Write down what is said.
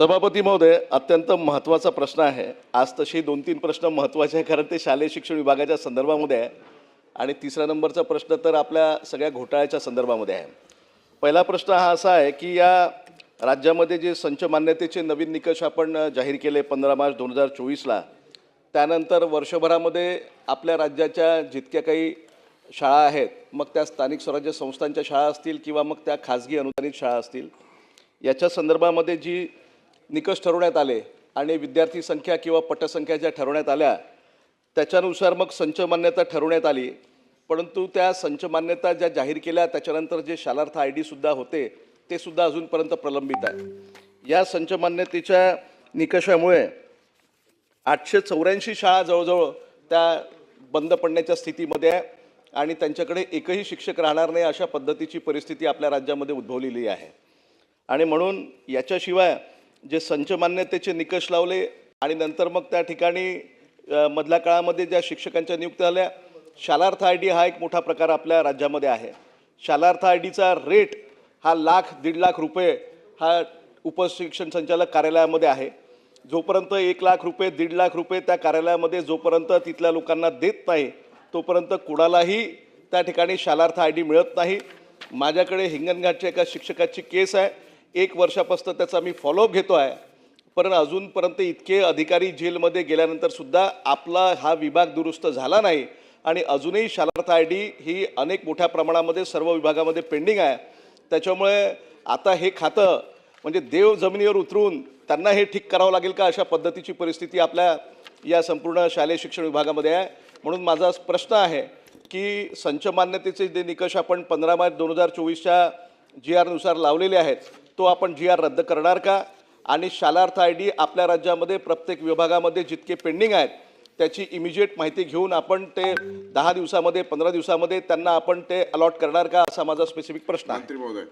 सभापती महोदय अत्यंत महत्त्वाचा प्रश्न आहे. आज तशी दोन तीन प्रश्न महत्त्वाचे आहे कारण ते शालेय शिक्षण विभागाच्या संदर्भामध्ये आहे. आणि तिसरा नंबरचा प्रश्न तर आपल्या सगळ्या घोटाळ्याच्या संदर्भामध्ये आहे. पहिला प्रश्न हा असा आहे की या राज्यामध्ये जे संच मान्यतेचे नवीन निकष आपण जाहीर केले पंधरा मार्च दोन हजार चोवीसला त्यानंतर वर्षभरामध्ये आपल्या राज्याच्या जितक्या काही शाळा आहेत मग त्या स्थानिक स्वराज्य संस्थांच्या शाळा असतील किंवा मग त्या खाजगी अनुदानित शाळा असतील याच्या संदर्भामध्ये जी निकष ठरवण्यात आले आणि विद्यार्थी संख्या किंवा पटसंख्या ज्या ठरवण्यात आल्या त्याच्यानुसार मग संच मान्यता ठरवण्यात आली. परंतु त्या संच मान्यता ज्या जाहीर केल्या त्याच्यानंतर जे शालार्थ आय डीसुद्धा होते ते सुद्धा अजूनपर्यंत प्रलंबित आहे या संच मान्यतेच्या निकषामुळे आठशे चौऱ्याऐंशी शाळा जवळजवळ त्या बंद पडण्याच्या स्थितीमध्ये आहे आणि त्यांच्याकडे एकही शिक्षक राहणार नाही अशा पद्धतीची परिस्थिती आपल्या राज्यामध्ये उद्भवलेली आहे. आणि म्हणून याच्याशिवाय जे संच मान्यतेचे निकष लावले आणि नंतर मग त्या ठिकाणी मधल्या काळामध्ये ज्या शिक्षकांच्या नियुक्त्या झाल्या शालार्थ आय डी हा एक मोठा प्रकार आपल्या राज्यामध्ये आहे. शालार्थ आय डीचा रेट हा लाख दीड लाख रुपये हा उपशिक्षण संचालक कार्यालयामध्ये आहे. जोपर्यंत एक लाख रुपये दीड लाख रुपये त्या कार्यालयामध्ये जोपर्यंत तिथल्या लोकांना देत नाही तोपर्यंत कुणालाही त्या ठिकाणी शालार्थ आय डी मिळत नाही. माझ्याकडे हिंगणघाटच्या एका शिक्षकाची केस आहे. एक वर्षापासून त्याचा मी फॉलोअप घेतो आहे. पण अजूनपर्यंत इतके अधिकारी जेलमध्ये गेल्यानंतर सुद्धा आपला हा विभाग दुरुस्त झाला नाही. आणि अजूनही शालार्थ आय डी ही अनेक मोठ्या प्रमाणामध्ये सर्व विभागामध्ये पेंडिंग आहे. त्याच्यामुळे आता हे खातं म्हणजे देव जमिनीवर उतरून त्यांना हे ठीक करावं लागेल का अशा पद्धतीची परिस्थिती आपल्या या संपूर्ण शालेय शिक्षण विभागामध्ये आहे. म्हणून माझा प्रश्न आहे की संच मान्यतेचे जे निकष आपण पंधरा मार्च दोन हजार चोवीसच्या जी आरनुसार लावलेले आहेत तो आपण जी आर रद्द करणार का? आणि शालार्थ आय डी आपल्या राज्यामध्ये प्रत्येक विभागामध्ये जितके पेंडिंग आहेत त्याची इमिजिएट माहिती घेऊन आपण ते दहा दिवसामध्ये पंधरा दिवसामध्ये त्यांना आपण ते अलॉट करणार का? असा माझा स्पेसिफिक प्रश्न आहे. मंत्री महोदय.